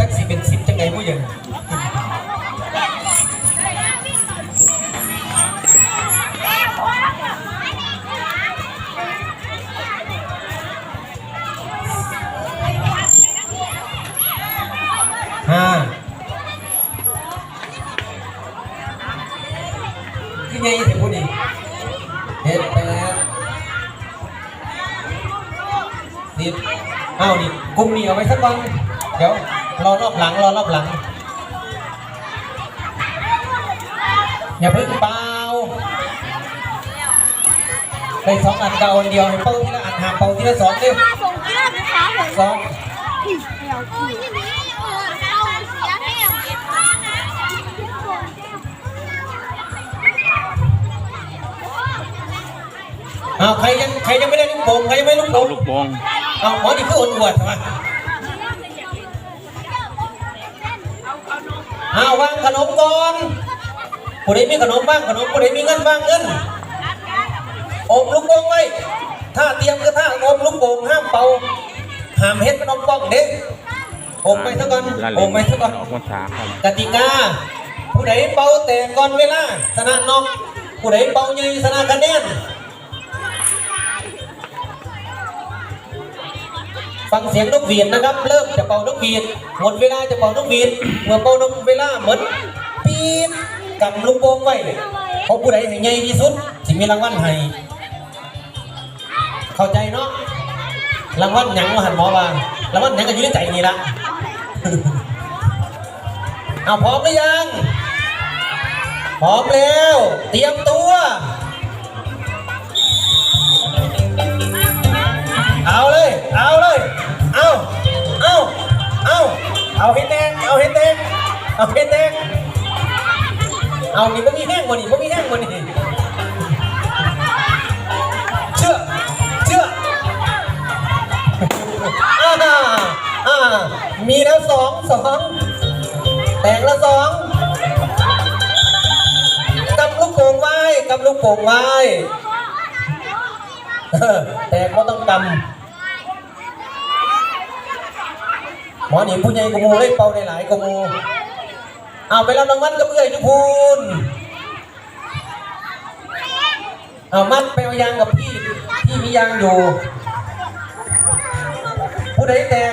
จักสิเป็นสิบจังไงผู้ยังห้าคือไงถึงผู้นี้เฮ็ดแปดสิบอ้าวนี่กลุ่มนี้เอาไว้สักวันเดี๋ยว รอรอบหลังรอรอบหลัง อย่าเพิ่งเป่าไปสองอันเก่าอันเดียวให้เป่าทีละอันหามเป่าทีละสองเร็วส่งกีฬาเป็นขาผมสองเดี๋ยวคุยที่นี้เออเอาเสียแน่อ้าวใครยังใครยังไม่ได้ลูกโป่งใครยังไม่ลูกเอาโป่งลูกโป่งอ้าวหมอนี่คืออดอวดใช่ไหม อ้าววางขนมก่อนผู้ใดมีขนมบ้างขนมผู้ใดมีเงินบ้างเงินอมลูกโป่งไว้ ถ้าเตรียมคือถ้าอมลูกโป่งห้ามเป่าห้ามเฮ็ดขนมป้องเด็กอมไปซะก่อนละอเล่มไปซะก่อนออกมาสามครับกติกาผู้ใดเป่าแต่ก่อนเวลาชนะนอกผู้ใดเป่าใหญ่ชนะคะแนน ฟังเสียงนกหวีดนะครับ เริ่มจะเป่านกหวีดหมดเวลาจะเป่านกหวีดเมื่อเป่านกเวลาหมดปี๊บกำลูกโป่งไว้เพราะผู้ใดให้ใหญ่ที่สุดสิมีรางวัลให้เข้าใจเนาะรางวัลหยังมาหันหมอวางรางวัลหยังก็อยู่ในใจนี่ละเอาพร้อมหรือยัง พร้อมแล้ว เตรียมตัว เอาให้แตกเอานี่บ่มีแห้งกว่านี่บ่มีแห้งกว่านี่เชื่อเชื่ออ่าอ่ามีแล้วสองสองแตกละสองกำลูกโป่งไว้กำลูกโป่งไว้แต่ก็ต้องกำหมอหนิผู้ใหญ่กมูเลยเป่าได้หลายกมู เอาไปรับรางวัลกับเอื้อยทุกพูนเอามัดไปเอายางกับพี่ พี่มียางอยู่ ผู้ใดแตก